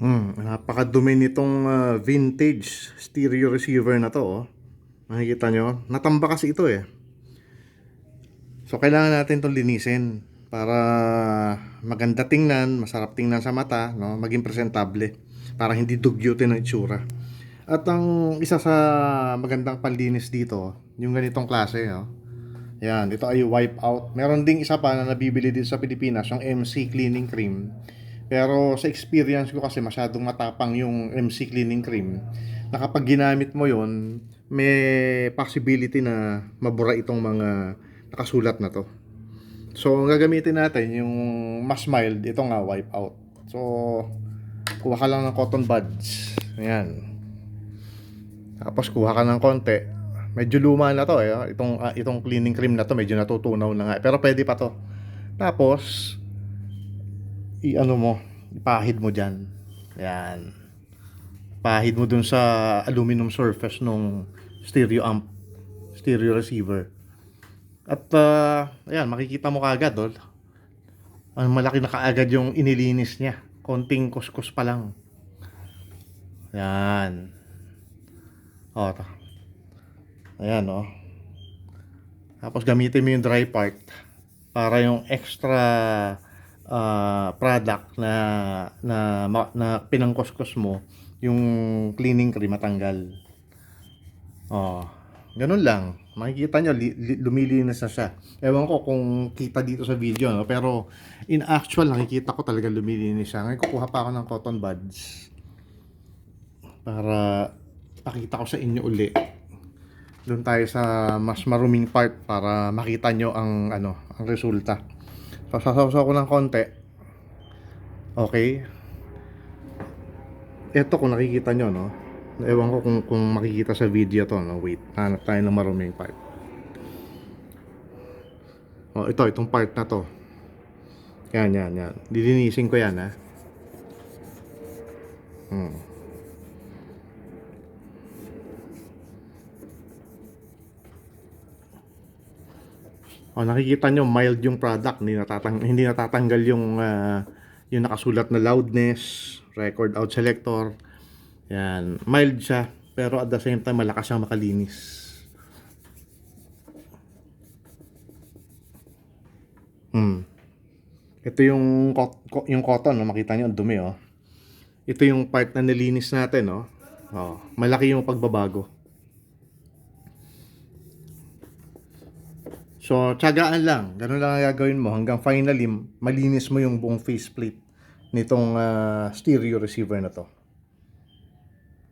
Hmm, napakadumi nitong ah, vintage stereo receiver na to. Oh. Makikita nyo? Natamba kasi ito eh. So, kailangan natin itong linisin para maganda tingnan, masarap tingnan sa mata, no? maging presentable para hindi dugyutin ang itsura. At ang isa sa magandang panlinis dito, yung ganitong klase, no? Yan, ito ay wipe out. Meron ding isa pa na nabibili dito sa Pilipinas, yung MC Cleaning Cream. Pero sa experience ko kasi masyadong matapang yung MC Cleaning Cream. Na kapag ginamit mo yon may possibility na mabura itong mga nakasulat na to. So, ang gagamitin natin yung mas mild, ito nga, wipe out. So, kuha ka lang ng cotton buds. Ayan. Tapos kuha ka ng konti. Medyo luma na to eh. Itong, ah, itong cleaning cream na to, medyo natutunaw na nga. Pero pwede pa to. Tapos, i-ano mo, ipahid mo dyan. Ayan. Pahid mo dun sa aluminum surface nung stereo amp, stereo receiver. At, ah, ayan, makikita mo kaagad, oh. Ang malaki na kaagad yung inilinis niya. Konting kuskus pa lang. Ayan. O, to. Ayan, oh. Tapos gamitin mo yung dry part para yung extra ah, product na na na pinangkuskus mo yung cleaning cream matanggal. Oh, ganun lang. Makikita nyo, li- li- lumilinis na siya. Ewan ko kung kita dito sa video, no? pero in actual, nakikita ko talaga lumilinis siya. Ngayon, kukuha pa ako ng cotton buds para pakita ko sa inyo uli. Doon tayo sa mas maruming part para makita nyo ang ano, ang resulta. Sasawsaw ko ng konti. Okay. Ito kung nakikita nyo, no? Ewan ko kung, kung makikita sa video to, no? Wait, hanap tayo ng maruming part. Oh, ito, itong part na to. Yan, yan, yan. Dilinisin ko yan, ha? Hmm. Oh, nakikita nyo mild yung product, hindi natatang hindi natatanggal yung ah, yung nakasulat na loudness, record out selector. Yan, mild siya, pero at the same time malakas siyang makalinis. Hmm. Ito yung yung cotton, no? makita nyo ang dumi, oh. Ito yung part na nilinis natin, no? Oh, malaki yung pagbabago. So, tiyagaan lang. Ganun lang ang gagawin mo hanggang finally malinis mo yung buong faceplate nitong ah, stereo receiver na to.